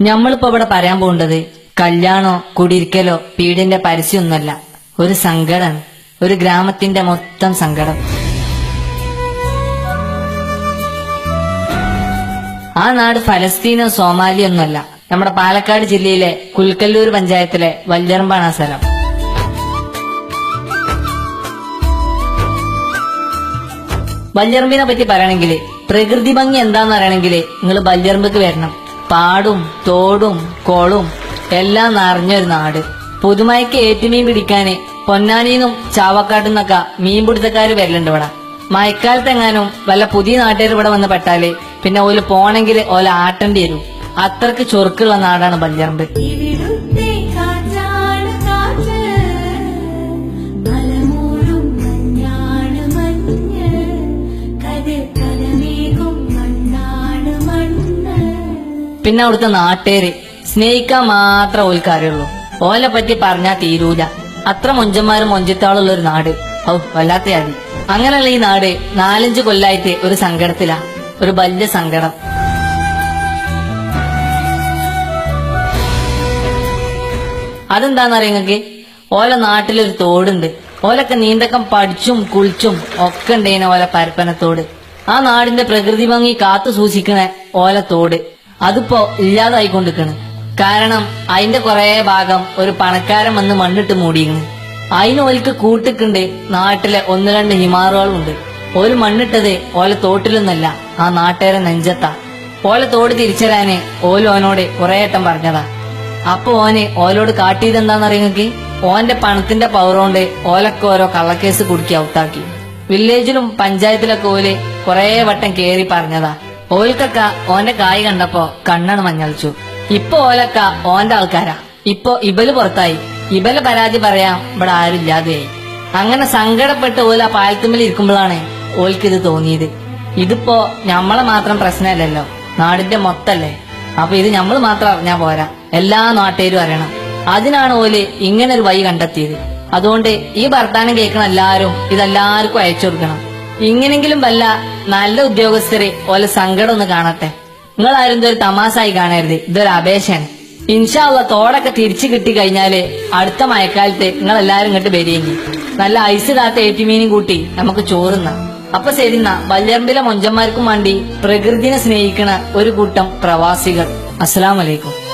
നമ്മളിപ്പോ ഇവിടെ പറയാൻ പോകേണ്ടത് കല്യാണോ കുടിയിരിക്കലോ വീടിന്റെ പരസ്യമൊന്നുമല്ല. ഒരു സങ്കടം ഒരു ഗ്രാമത്തിന്റെ മൊത്തം സങ്കടം. ആ നാട് ഫലസ്തീനോ സോമാലിയോ ഒന്നുമല്ല. നമ്മുടെ പാലക്കാട് ജില്ലയിലെ കുൽക്കല്ലൂർ പഞ്ചായത്തിലെ വല്യറമ്പാണ് ആ സ്ഥലം. വല്യറമ്പിനെ പറ്റി പറയണമെങ്കിൽ പ്രകൃതി ഭംഗി എന്താന്ന് അറിയണമെങ്കിൽ നിങ്ങൾ വല്യറമ്പക്ക് വരണം. പാടും തോടും കോളും എല്ലാം നിറഞ്ഞൊരു നാട്. പുതുമയ്ക്ക് ഏറ്റുമീൻ പിടിക്കാന് പൊന്നാനിന്നും ചാവക്കാട്ടിൽ നിന്നൊക്കെ പിടുത്തക്കാര് വരലുണ്ട് ഇവിടെ. മഴക്കാലത്തെങ്ങാനും വല്ല പുതിയ നാട്ടുകാർ ഇവിടെ വന്ന് പെട്ടാൽ പിന്നെ ഓൽ പോണെങ്കിൽ ഓല ആട്ടേണ്ടി വരും. അത്രയ്ക്ക് ചൊറുക്കുള്ള നാടാണ് വല്യറമ്പ് പിന്നെ അവിടുത്തെ നാട്ടുകാര് സ്നേഹിക്കാൻ മാത്രം ഓൽക്കാരുള്ളൂ ഓലെ പറ്റി പറഞ്ഞാ തീരൂല. അത്ര മൊഞ്ചന്മാരും മൊഞ്ചത്താളുള്ള ഒരു നാട്. ഔ വല്ലാത്ത അതി അങ്ങനെയുള്ള ഈ നാട് നാലഞ്ച് കൊല്ലായിട്ട് ഒരു സങ്കടത്തിലാ. ഒരു വലിയ സങ്കടം. അതെന്താന്നറിയ നിങ്ങക്ക് ഓല നാട്ടിലൊരു തോടുണ്ട്. ഓലൊക്കെ നീന്തക്കം പഠിച്ചും കുളിച്ചും ഒക്കെ ഉണ്ടേനെ ഓല പരപ്പനത്തോട്. ആ നാടിന്റെ പ്രകൃതി ഭംഗി കാത്തു സൂക്ഷിക്കണ ഓല തോട്. അതിപ്പോ ഇല്ലാതായിക്കൊണ്ടിരിക്കണ്. കാരണം അതിന്റെ കുറെ ഭാഗം ഒരു പണക്കാരൻ വന്ന് മണ്ണിട്ട് മൂടിയിരുന്നു അതിന് ഓൽക്ക് കൂട്ടിക്കുണ്ട് നാട്ടിലെ ഒന്ന് രണ്ട് ഹിമാറുകളുണ്ട്. ഓൽ മണ്ണിട്ടത് ഓലെ തോട്ടിലൊന്നല്ല ആ നാട്ടുകാരെ നെഞ്ചത്താ. ഓലെ തോട് തിരിച്ചരാന് ഓൽ ഓനോട് കുറെ വട്ടം പറഞ്ഞതാ. അപ്പൊ ഓന് ഓലോട് കാട്ടിയതെന്താന്നറിയങ്ങക്ക് ഓന്റെ പണത്തിന്റെ പവർ കൊണ്ട് ഓലൊക്കെ ഓരോ കള്ളക്കേസ് കുടുക്കി ഔട്ടാക്കി. വില്ലേജിലും പഞ്ചായത്തിലൊക്കെ ഓൽ കുറേ വട്ടം കേറി പറഞ്ഞതാ. ഓൽക്കൊക്കെ ഓന്റെ കായ് കണ്ടപ്പോ കണ്ണണ് മഞ്ഞളിച്ചു. ഇപ്പൊ ഓലക്ക ഓന്റെ ആൾക്കാരാ. ഇപ്പൊ ഇബൽ പുറത്തായി. ഇബൽ പരാതി പറയാ ഇവിടെ ആരും ഇല്ലാതെയായി. അങ്ങനെ സങ്കടപ്പെട്ട് ഓല ആ പാലത്തുമ്പിൽ ഇരിക്കുമ്പോഴാണ് ഓൽക്കിത് തോന്നിയത്. ഇതിപ്പോ ഞമ്മളെ മാത്രം പ്രശ്നമല്ലല്ലോ. നാടിന്റെ മൊത്തല്ലേ. അപ്പൊ ഇത് നമ്മൾ മാത്രം അറിഞ്ഞാ പോരാ. എല്ലാ നാട്ടുകാരും അറിയണം. അതിനാണ് ഓൽ ഇങ്ങനെ ഒരു വഴി കണ്ടെത്തിയത്. അതുകൊണ്ട് ഈ വർത്താനം കേൾക്കണ എല്ലാരും ഇതെല്ലാവർക്കും അയച്ചു കൊടുക്കണം. ഇങ്ങനെങ്കിലും വല്ല നല്ല ഉദ്യോഗസ്ഥരെ ഓല സങ്കടം ഒന്ന് കാണട്ടെ. നിങ്ങൾ ആരും ഇതൊരു തമാശായി കാണരുത്. ഇതൊരു അപേക്ഷയാണ്. ഇൻഷാള്ള തോടൊക്കെ തിരിച്ചു കിട്ടി കഴിഞ്ഞാൽ അടുത്ത മഴക്കാലത്ത് നിങ്ങൾ എല്ലാരും ഇങ്ങോട്ട് വരികയെങ്കിൽ നല്ല ഐസ് കാത്ത ഏറ്റുമീനും കൂട്ടി നമുക്ക് ചോറുന്ന അപ്പൊ ശരിന്ന വല്യറമ്പിലെ മൊഞ്ചന്മാർക്കും വേണ്ടി പ്രകൃതിനെ സ്നേഹിക്കണ ഒരു കൂട്ടം പ്രവാസികൾ. അസ്സലാമലൈക്കും